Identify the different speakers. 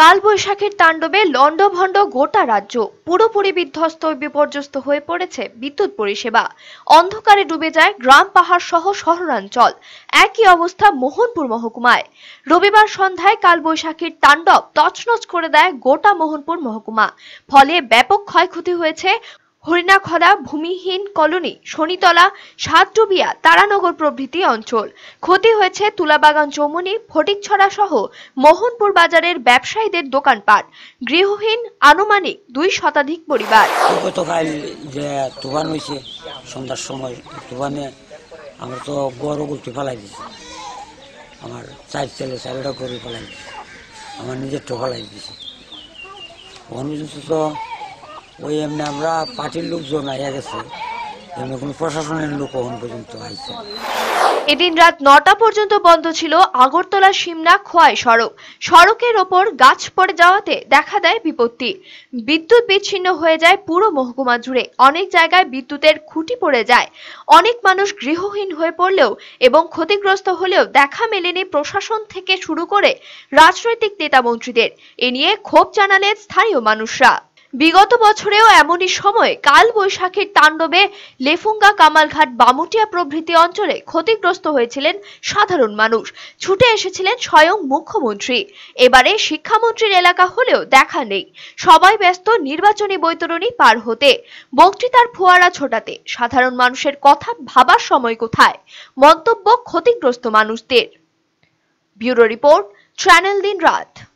Speaker 1: কালবৈশাখীর তাণ্ডবে লণ্ডভণ্ড গোটা রাজ্য। পুরোপুরি বিধ্বস্ত বিপর্যস্ত হয়ে পড়েছে বিদ্যুৎ পরিষেবা। অন্ধকারে ডুবে যায় গ্রাম পাহাড় সহ শহরাঞ্চল। একই অবস্থা মোহনপুর মহকুমায়। রবিবার সন্ধ্যায় কালবৈশাখীর তাণ্ডব তছনছ করে দেয় গোটা মোহনপুর মহকুমা। ফলে ব্যাপক ক্ষয়ক্ষতি হয়েছে হরিণাখলা ভূমিহীন কলোনি, শনিতলা সাতডুবিয়া তারানগর প্রভৃতি অঞ্চল। ক্ষতি হয়েছে তুলাবাগান চৌমুনি ফটিকছড়া সহ মোহনপুর বাজারের ব্যবসায়ীদের দোকানপাট। গৃহহীন আনুমানিক দুই শতাধিক পরিবার।
Speaker 2: গতকাল যে তুফান হয়েছে, সন্ধ্যার সময় তুফানে আমরা তো গড়ও গুলতে ফেলাই দিছি। আমার চার ছেলে চারিটা করে ফেলাই দিছি। আমার নিজের তো ফেলাই দিছি। অনুযায়ী তো ওই এমনি আমরা পার্টির লোকজন আইয়া গেছে। এমনি কোনো প্রশাসনের লোক এখন পর্যন্ত আইছে।
Speaker 1: এদিন রাত নটা পর্যন্ত বন্ধ ছিল আগরতলা সিমনা খোয়াই সড়ক। সড়কের ওপর গাছ পড়ে যাওয়াতে দেখা দেয় বিপত্তি। বিদ্যুৎ বিচ্ছিন্ন হয়ে যায় পুরো মহকুমা জুড়ে। অনেক জায়গায় বিদ্যুতের খুঁটি পড়ে যায়। অনেক মানুষ গৃহহীন হয়ে পড়লেও এবং ক্ষতিগ্রস্ত হলেও দেখা মেলেনি প্রশাসন থেকে শুরু করে রাজনৈতিক নেতা মন্ত্রীদের। এ নিয়ে ক্ষোভ জানালেন স্থানীয় মানুষরা। বিগত বছরেও এমনই সময় কাল বৈশাখীর তাণ্ডবে লেফুঙ্গা কামালঘাট বামুটিয়া প্রভৃতি অঞ্চলে ক্ষতিগ্রস্ত হয়েছিলেন সাধারণ মানুষ। ছুটে এসেছিলেন স্বয়ং মুখ্যমন্ত্রী। এবারে শিক্ষামন্ত্রীর এলাকা হলেও দেখা নেই। সবাই ব্যস্ত, নির্বাচনী বৈতরণী পার হতে। বক্তৃতার ফোয়ারা ছোটাতে। সাধারণ মানুষের কথা ভাবার সময় কোথায়? মন্তব্য ক্ষতিগ্রস্ত মানুষদের। ব্যুরো রিপোর্ট, চ্যানেল দিন রাত।